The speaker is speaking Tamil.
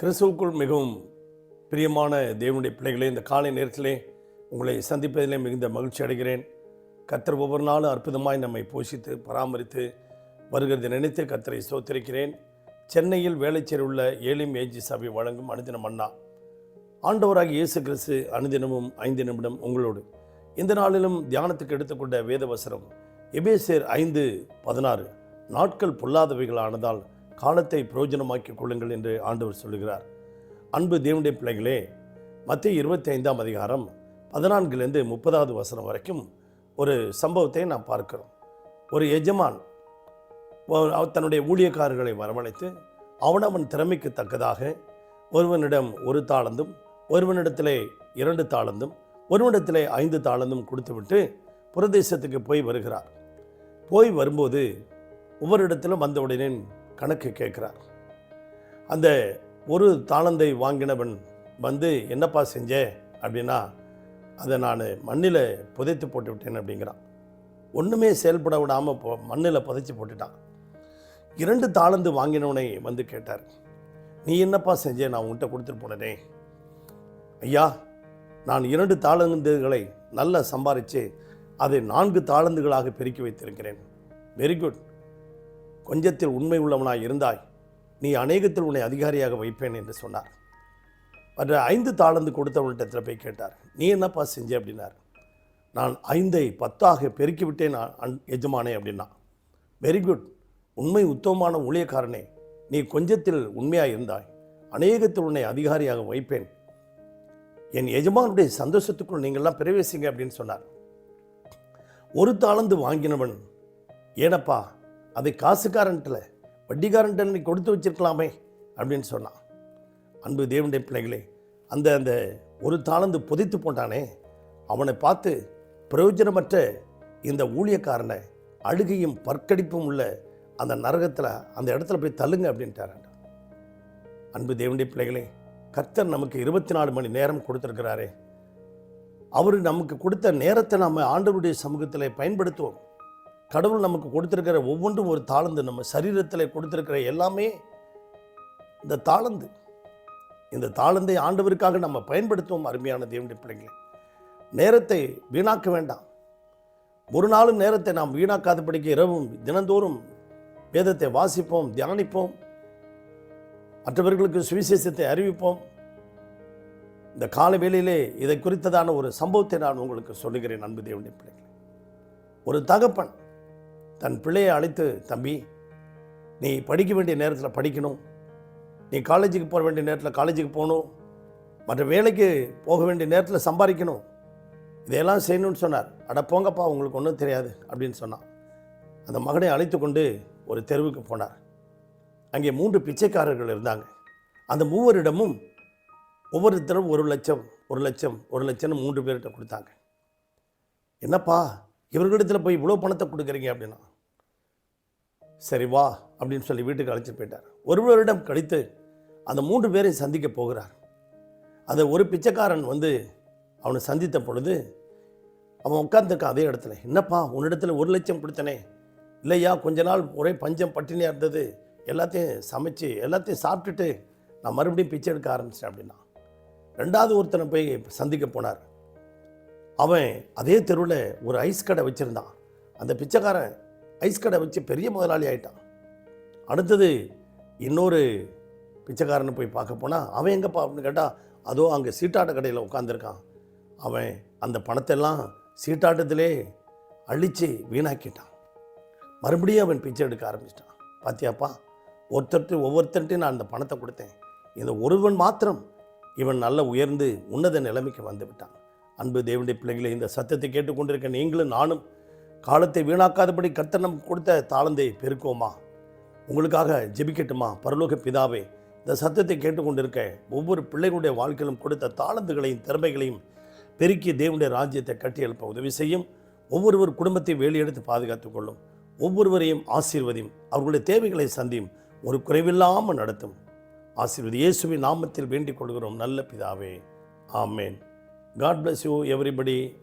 கிறிஸ்துவுக்குள் மிகவும் பிரியமான தேவனுடைய பிள்ளைகளே இந்த காலை நேரத்திலே உங்களை சந்திப்பதிலே மிகுந்த மகிழ்ச்சி அடைகிறேன். கத்தர் ஒவ்வொரு நாளும் அற்புதமாய் நம்மை போஷித்து பராமரித்து வருகிறது நினைத்து கத்தரை சோத்திருக்கிறேன் சென்னையில் வேலைச்சேரி உள்ள ஏலிம் ஏஜி சபை வழங்கும் அனுதினம் அண்ணா. ஆண்டவராக இயேசு கிறிஸ்து அனுதினமும் ஐந்து நிமிடம் உங்களோடு. இந்த நாளிலும் தியானத்துக்கு எடுத்துக்கொண்ட வேதவசரம் எபேசேர் ஐந்து பதினாறு. நாட்கள் பொல்லாதவைகளானதால் காலத்தை பிரயோஜனமாக்கிக் கொள்ளுங்கள் என்று ஆண்டவர் சொல்லுகிறார். அன்பு தேவனுடைய பிள்ளைகளே மத்திய இருபத்தி ஐந்தாம் அதிகாரம் பதினான்கிலிருந்து முப்பதாவது வசனம் வரைக்கும் ஒரு சம்பவத்தை நாம் பார்க்கிறோம். ஒரு எஜமான் தன்னுடைய ஊழியக்காரர்களை வரவழைத்து அவனவன் திறமைக்கு தக்கதாக ஒருவனிடம் ஒரு தாளந்தும் ஒருவனிடத்திலே இரண்டு தாளந்தும் ஒருவனிடத்திலே ஐந்து தாளந்தும் கொடுத்துவிட்டு பிரதேசத்துக்கு போய் வருகிறார். போய் வரும்போது ஒவ்வொரு இடத்திலும் வந்தவுடனே கணக்கு கேட்குறார். அந்த ஒரு தாளந்தை வாங்கினவன் வந்து என்னப்பா செஞ்ச? அப்படின்னா அதை நான் மண்ணில் புதைத்து போட்டு விட்டேன் அப்படிங்கிறான். ஒன்றுமே செயல்பட விடாமல் போ மண்ணில் புதைச்சி போட்டுட்டான். இரண்டு தாளந்து வாங்கினவனை வந்து கேட்டார் நீ என்னப்பா செஞ்ச? நான் உன்கிட்ட கொடுத்துட்டு போனேனே ஐயா நான் இரண்டு தாளந்துகளை நல்லா சம்பாரித்து அதை நான்கு தாளந்துகளாக பெருக்கி வைத்திருக்கிறேன். வெரி குட் கொஞ்சத்தில் உண்மை உள்ளவனாய் இருந்தாய். நீ அநேகத்தில் உன்னை அதிகாரியாக வைப்பேன் என்று சொன்னார். மற்ற ஐந்து தாளந்து கொடுத்தவன்கிட்ட போய் கேட்டார். நீ என்னப்பா செஞ்ச அப்படின்னார். நான் ஐந்தை பத்தாக பெருக்கிவிட்டேன் நான் அன்- எஜமானே அப்படின்னா. வெரி குட் உண்மை உத்தமமான ஊழியக்காரனே. நீ கொஞ்சத்தில் உண்மையாக இருந்தாய். அநேகத்தில் உன்னை அதிகாரியாக வைப்பேன். என் எஜமானுடைய சந்தோஷத்துக்குள் நீங்கள்லாம் பிரவேசிங்க அப்படின்னு சொன்னார். ஒரு தாளந்து வாங்கினவன் ஏனப்பா அதை காசுக்காரன்ட்டில் வட்டிக்காரன்ட்ட நீ கொடுத்து வச்சிருக்கலாமே அப்படின்னு சொன்னான். அன்பு தேவனுடைய பிள்ளைகளே அந்த அந்த ஒரு தாளந்து புதைத்து போட்டானே அவனை பார்த்து பிரயோஜனமற்ற இந்த ஊழியக்காரனை அழுகையும் பற்கடிப்பும் உள்ள அந்த நரகத்தில் அந்த இடத்துல போய் தள்ளுங்க அப்படின்ட்டார் அன்பு தேவனுடைய பிள்ளைகளே கர்த்தர் நமக்கு இருபத்தி நாலு மணி நேரம் கொடுத்துருக்கிறாரே. அவர் நமக்கு கொடுத்த நேரத்தை நம்ம ஆண்டவருடைய சமூகத்தில் பயன்படுத்துவோம். கடவுள் நமக்கு கொடுத்துருக்கிற ஒவ்வொன்றும் ஒரு தாளந்து. நம்ம சரீரத்தில் கொடுத்துருக்கிற எல்லாமே இந்த தாளந்து. இந்த தாளந்தை ஆண்டவருக்காக நம்ம பயன்படுத்துவோம் அருமையான தேவனுடைய பிள்ளைங்களே நேரத்தை வீணாக்க வேண்டாம். ஒரு நாளும் நேரத்தை நாம் வீணாக்காதபடிக்கு இரவும் தினந்தோறும் வேதத்தை வாசிப்போம் தியானிப்போம். மற்றவர்களுக்கு சுவிசேஷத்தை அறிவிப்போம். இந்த கால வேளையிலே இதை குறித்ததான ஒரு சம்பவத்தை நான் உங்களுக்கு சொல்லுகிறேன் அன்பு தேவனுடைய பிள்ளைகளே. ஒரு தகப்பன் தன் பிள்ளையை அழைத்து தம்பி நீ படிக்க வேண்டிய நேரத்தில் படிக்கணும். நீ காலேஜுக்கு போக வேண்டிய நேரத்தில் காலேஜுக்கு போகணும். மற்ற வேலைக்கு போக வேண்டிய நேரத்தில் சம்பாதிக்கணும். இதையெல்லாம் செய்யணும்னு சொன்னார். அட போங்கப்பா உங்களுக்கு ஒன்றும் தெரியாது அப்படின்னு சொன்னான். அந்த மகனை அழைத்து கொண்டு ஒரு தெருவுக்கு போனார். அங்கே மூன்று பிச்சைக்காரர்கள் இருந்தாங்க. அந்த மூவரிடமும் ஒவ்வொருத்தரும் ஒரு லட்சம் ஒரு லட்சம் ஒரு லட்சம்னு மூன்று பேர்கிட்ட கொடுத்தாங்க. என்னப்பா இவர்களிடத்தில் போய் இவ்வளோ பணத்தை கொடுக்குறீங்க? அப்படின்னா சரி வா அப்படின்னு சொல்லி வீட்டுக்கு அழைச்சிட்டு போயிட்டார். ஒருவரிடம் கழித்து அந்த மூன்று பேரை சந்திக்க போகிறார். அந்த ஒரு பிச்சைக்காரன் வந்து அவனை சந்தித்த பொழுது அவன் உட்காந்துருக்கான் அதே இடத்துல. என்னப்பா உன்னிடத்துல ஒரு லட்சம் கொடுத்தனே இல்லையா கொஞ்ச நாள் ஒரே பஞ்சம் பட்டினியாக இருந்தது. எல்லாத்தையும் சமைச்சு எல்லாத்தையும் சாப்பிட்டுட்டு நான் மறுபடியும் பிச்சை எடுக்க ஆரம்பிச்சிட்டேன் அப்படின்னா ரெண்டாவது ஒருத்தனை போய் சந்திக்க போனார். அவன் அதே தெருவில் ஒரு ஐஸ் கடை வச்சுருந்தான். அந்த பிச்சைக்காரன் ஐஸ் கடை வச்சு பெரிய முதலாளி ஆகிட்டான் அடுத்தது இன்னொரு பிச்சைக்காரனை போய் பார்க்க போனால் அவன் எங்கே அப்படின்னு கேட்டால் அதோ அங்கே சீட்டாட்ட கடையில் உட்காந்துருக்கான் அவன் அந்த பணத்தெல்லாம் சீட்டாட்டத்திலே அழித்து வீணாக்கிட்டான். மறுபடியும் அவன் பிச்சை எடுக்க ஆரம்பிச்சிட்டான். பாத்தியாப்பா ஒருத்தர்ட்டு ஒவ்வொருத்தர்ட்டையும் நான் அந்த பணத்தை கொடுத்தேன். இந்த ஒருவன் மாத்திரம் இவன் நல்ல உயர்ந்து உன்னத நிலைமைக்கு வந்து விட்டான். அன்பு தேவனுடைய பிள்ளைகளை இந்த சத்தத்தை கேட்டுக்கொண்டிருக்க நீங்களும் நானும் காலத்தை வீணாக்காதபடி கர்த்தர் நமக்கு கொடுத்த தாளந்தை பெருக்குவோமா? உங்களுக்காக ஜெபிக்கட்டுமா? பரலோக பிதாவே இந்த சத்தத்தை கேட்டுக்கொண்டிருக்க ஒவ்வொரு பிள்ளைகளுடைய வாழ்க்கையிலும் கொடுத்த தாளந்துகளையும் திறமைகளையும் பெருக்கி தேவனுடைய ராஜ்யத்தை கட்டி எழுப்ப உதவி செய்யும். ஒவ்வொருவர் குடும்பத்தை வேலையெடுத்து பாதுகாத்துக் கொள்ளும். ஒவ்வொருவரையும் ஆசீர்வதியும். அவர்களுடைய தேவைகளை சந்தியும். ஒரு குறைவில்லாமல் நடத்தும். ஆசீர்வதி இயேசுவின் நாமத்தில் வேண்டிக் கொள்கிறோம். நல்ல பிதாவே. ஆமேன். God bless you everybody